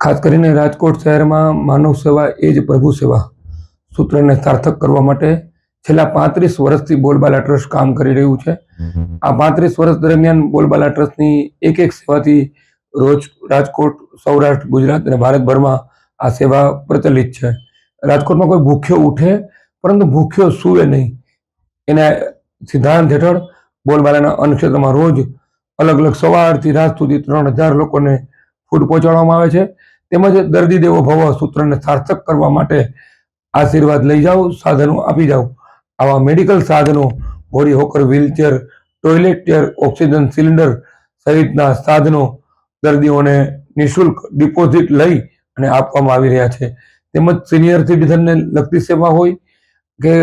ખાસ કરીને રાજકોટ શહેરમાં માનવ સેવા એ જ પ્રભુ સેવા સૂત્રને સાર્થક કરવા માટે છેલ્લા પાંત્રીસ વર્ષથી બોલબાલા ટ્રસ્ટ કામ કરી રહ્યું છે. આ પાંત્રીસ વર્ષ દરમિયાન બોલબાલા ટ્રસ્ટની એક એક સેવાથી રોજ રાજકોટ સૌરાષ્ટ્ર ગુજરાત અને ભારતભરમાં આ સેવા પ્રચલિત છે. રાજકોટમાં કોઈ ભૂખ્યો ઉઠે પરંતુ ભૂખ્યો સૂવે નહીં. એના સિદ્ધાંત હેઠળ બોલબાલાના અન્નક્ષેત્રમાં રોજ અલગ અલગ સવારથી રાત સુધી ત્રણ હજાર લોકોને ફૂડ પહોંચાડવામાં આવે છે. તેમજ દર્દી દેવો ભવ સૂત્રને સાર્થક કરવા માટે આશીર્વાદ લઈ જાઓ, સાધનો આપી જાઓ. આવા મેડિકલ સાધનો ઘોડી hawker, wheelchair, toilet chair, oxygen cylinder સહિતના સાધનો દર્દીઓને નિઃશુલ્ક ડિપોઝિટ લઈ અને આપવામાં આવી રહ્યા છે. તેમજ સિનિયર સિટીઝનને લગતી સેવા હોય કે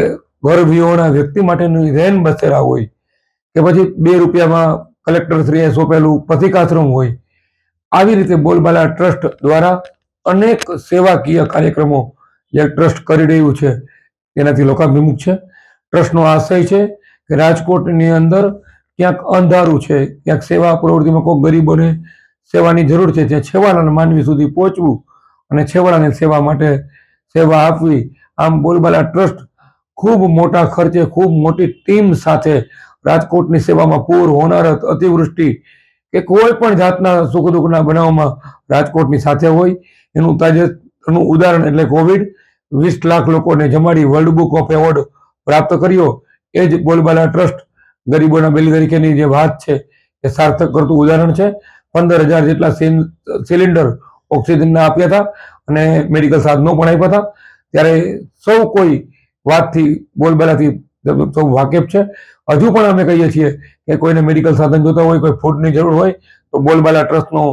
વિહોણા વ્યક્તિ માટેની રેન બસેરા હોય કે પછી બે રૂપિયામાં કલેક્ટર શ્રીએ સોંપેલું પથિકાશ્રમ હોય આવી રીતે બોલબાલા ટ્રસ્ટ દ્વારા અનેક સેવાકીય કાર્યક્રમો જે ટ્રસ્ટ કરી રહ્યું છે, તેનાથી લોકાભિમુખ છે. ટ્રસ્ટનો આશય છે કે રાજકોટની અંદર ક્યાંક અંધારું છે, ક્યાંક સેવા પ્રવૃત્તિમાં કોઈ ગરીબોને સેવાની જરૂર છે, ત્યાં છેવાડાના માનવી સુધી પહોંચવું અને છેવાડાને સેવા માટે સેવા આપવી, આમ બોલબાલા ટ્રસ્ટ ખૂબ મોટા ખર્ચે, ખૂબ મોટી ટીમ સાથે રાજકોટની સેવામાં પૂર, હોનારત, અતિવૃષ્ટિ કે કોઈ પણ જાતના સુખ દુઃખના બનાવમાં રાજકોટની સાથે હોય, એનું તાજેતરનું ઉદાહરણ એટલે કોવિડ વીસ લાખ લોકોને જમાડી વર્લ્ડ બુક ઓફ એવોર્ડ પ્રાપ્ત કર્યો. એ જ બોલબાલા ટ્રસ્ટ ગરીબોના બિલ તરીકેની જે વાત છે, એ સાર્થક કરતું ઉદાહરણ છે. પંદર હજાર જેટલા સિલિન્ડર ઓક્સિજનના આપ્યા હતા અને મેડિકલ સાધનો પણ આપ્યા હતા. ત્યારે સૌ કોઈ વાતથી, બોલબાલાથી, સૌ વાકેફ છે. હજુ પણ અમે કહીએ છીએ કે કોઈને મેડિકલ સાધન જોતા હોય, કોઈ ફૂડની જરૂર હોય, તો બોલબાલા ટ્રસ્ટનો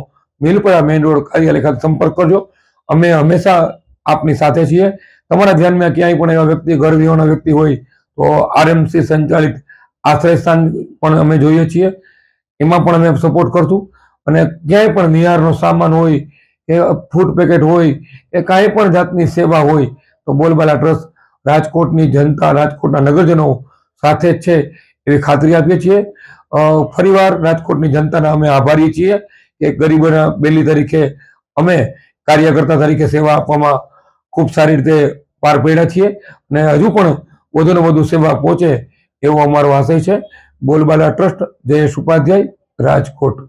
મિલપરા મેઇન રોડ કાર્યાલય ખાતે સંપર્ક કરજો. અમે હંમેશા આપની સાથે છીએ. તમારા ધ્યાનમાં ક્યાંય પણ એવા વ્યક્તિ ઘર વિહોણા વ્યક્તિ હોય, તો આરએમસી સંચાલિત આશ્રય સ્થાન પણ અમે જોઈએ છીએ. એમાં પણ અમે સપોર્ટ કરશું. અને ક્યાંય પણ નિહારનો સામાન હોય, કે ફૂડ પેકેટ હોય, કે કાંઈ પણ જાતની સેવા હોય, તો બોલબાલા ટ્રસ્ટ રાજકોટની જનતા, રાજકોટના નગરજનો સાથે જ છે એવી ખાતરી આપીએ છીએ. ફરીવાર રાજકોટની જનતાના અમે આભારી છીએ કે ગરીબોના બેલી તરીકે અમે કાર્યકર્તા તરીકે સેવા આપવામાં ખૂબ સારી રીતે પાર પડ્યા છીએ અને હજુ પણ વધુને વધુ સેવા પહોંચે એવો અમારો આશય છે. બોલબાલા ટ્રસ્ટ, જયેશ ઉપાધ્યાય, રાજકોટ.